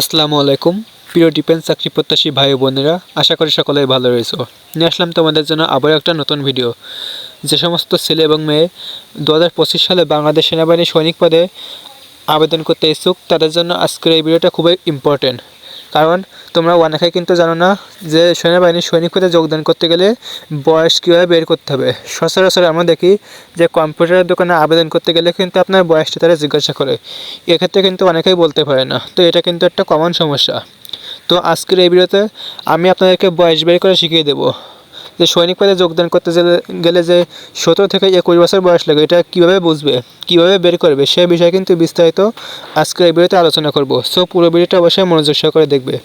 আসসালামু আলাইকুম। প্রিয় ডিফেন্স চাকরি প্রত্যাশী ভাই বোনেরা, আশা করি সকলেই ভালো রয়েছে। নিয়ে আসলাম তোমাদের জন্য আবার একটা নতুন ভিডিও যে সমস্ত ছেলে এবং মেয়ে দু হাজার পঁচিশ সালে বাংলাদেশ সেনাবাহিনী সৈনিক পদে আবেদন করতে ইচ্ছুক, তাদের জন্য আজকের এই ভিডিওটা খুবই ইম্পর্টেন্ট কারণ তোমরা অনেকে কিন্তু জানো না যে সেনাবাহিনীর সৈনিক পদে যোগদান করতে গেলে বয়স কীভাবে বের করতে হবে। সচরাচর আমরা দেখি যে কম্পিউটারের দোকানে আবেদন করতে গেলে কিন্তু আপনার বয়সটা তারা জিজ্ঞাসা করে। এক্ষেত্রে কিন্তু অনেকেই বলতে পারে না। তো এটা কিন্তু একটা কমন সমস্যা। তো আজকের এই ভিডিওতে আমি আপনাদেরকে বয়স বের করে শিখিয়ে দেবো। যে সৈনিক পদে যোগদান করতে গেলে- যে সতেরো থেকে একুশ বছর বয়স লাগে, এটা কীভাবে বুঝবে? কীভাবে বের করবে? সে বিষয়ে কিন্তু বিস্তারিত আজকের এই ভিডিওতে আলোচনা করব। সো পুরো ভিডিওটা অবশ্যই মনোযোগ সহকারে দেখবে।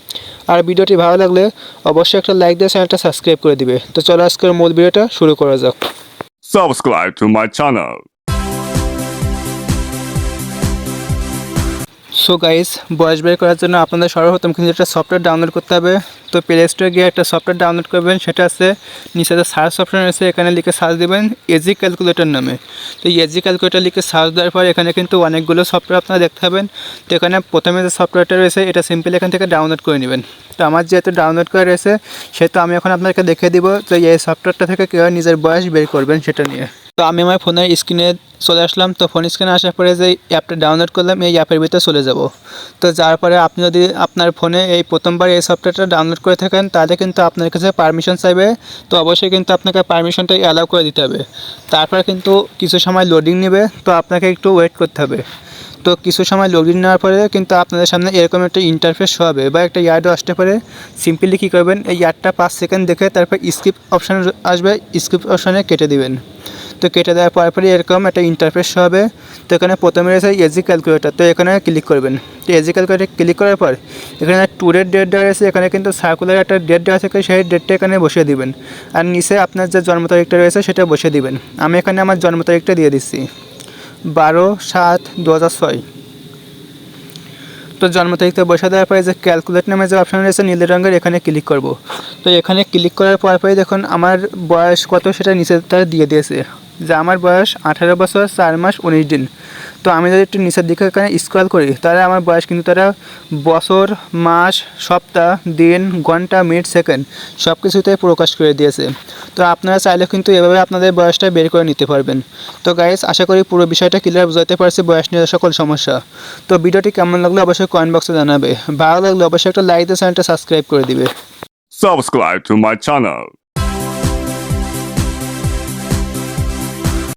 আর ভিডিওটি ভালো লাগলে অবশ্যই একটা লাইক দিয়ে চ্যানেলটা সাবস্ক্রাইব করে দিবে। তো চলো আজকের মূল ভিডিওটা শুরু করা যাক। Subscribe to my channel. So guys বয়স বের করার জন্য আপনাদের সর্বপ্রথম কিন্তু একটা সফটওয়্যার ডাউনলোড করতে হবে। তো প্লে স্টোরে গিয়ে একটা সফটওয়্যার ডাউনলোড করবেন, সেটা আছে, নিচে সার্চ অপশন আছে এখানে লিখে সার্চ দেবেন এজি ক্যালকুলেটর নামে। তো এজি ক্যালকুলেটর লিখে সার্চ দেওয়ার পর এখানে কিন্তু অনেকগুলো সফটওয়্যার আপনারা দেখতে পাবেন। তো এখানে প্রথমে যে সফটওয়্যারটা রয়েছে, এটা সিম্পল এখান থেকে ডাউনলোড করে নেবেন। তো আমার যেহেতু ডাউনলোড করা রয়েছে, সেহেতু আমি এখন আপনাকে দেখিয়ে দিব তো এই সফটওয়্যারটা থেকে কীভাবে নিজের বয়স বের করবেন সেটা নিয়ে। তো আমি আমার ফোনের স্ক্রিনে চলে আসলাম। তো ফোন স্ক্রিনে আসার পরে যে অ্যাপটা ডাউনলোড করলাম, এই অ্যাপের ভিতরে চলে যাব। তো যার পরে আপনি যদি আপনার ফোনে এই প্রথমবার এই সফটওয়্যারটা ডাউনলোড করে থাকেন, তাহলে কিন্তু আপনার কাছে পারমিশন চাইবে। তো অবশ্যই কিন্তু আপনাকে পারমিশনটা অ্যালাউ করে দিতে হবে। তারপরে কিন্তু কিছু সময় লোডিং নেবে, তো আপনাকে একটু ওয়েট করতে হবে। তো কিছু সময় লগইন নেওয়ার পরে কিন্তু আপনাদের সামনে এরকম একটা ইন্টারফেস হবে বা একটা ইয়ার্ডও আসতে পারে। সিম্পলি কী করবেন, এই ইয়ারটা পাঁচ সেকেন্ড দেখে তারপর স্কিপ অপশান আসবে স্কিপ অপশানে কেটে দিবেন। তো কেটে দেওয়ার পর পরে এরকম একটা ইন্টারফেস হবে। তো এখানে প্রথমে রয়েছে এজি ক্যালকুলেটর তো এখানে ক্লিক করবেন। তো এজি ক্যালকুলেটর ক্লিক করার পর এখানে ট্যুরের ডেট দেওয়া রয়েছে। এখানে কিন্তু সার্কুলার একটা ডেট দেওয়া থাকে সেই ডেটটা এখানে বসিয়ে দিবেন। আর নিচে আপনার যে জন্ম তারিখটা রয়েছে সেটা বসিয়ে দিবেন। আমি এখানে আমার জন্ম তারিখটা দিয়ে দিচ্ছি। বারো সাত দু তো জন্ম তারিখটা বসে দেওয়ার পরে যে ক্যালকুলেট নামে যে অপশন রয়েছে নীল রঙের, এখানে ক্লিক করব। তো এখানে ক্লিক করার পর পরে দেখুন আমার বয়স কত সেটা নিচে তারা দিয়ে দিয়েছে। যে আমার বয়স আঠারো বছর, চার মাস উনিশ দিন। তো আমি যদি একটু নিচের দিকে এখানে স্ক্রল করি, তাহলে আমার বয়স কিন্তু তারা বছর, মাস, সপ্তাহ, দিন, ঘণ্টা মিনিট সেকেন্ড সব কিছুতে প্রকাশ করে দিয়েছে। তো আপনারা চাইলে কিন্তু এভাবে আপনাদের বয়সটা বের করে নিতে পারবেন। তো গাইজ আশা করি পুরো বিষয়টা ক্লিয়ার বুঝাতে পারছি বয়স নিয়ে সকল সমস্যা। তো ভিডিওটি কেমন লাগল অবশ্যই কমেন্ট বক্সে জানাবে। ভালো লাগলে অবশ্যই একটা লাইক দিয়ে চ্যানেলটা সাবস্ক্রাইব করে দিবে। Subscribe to my channel.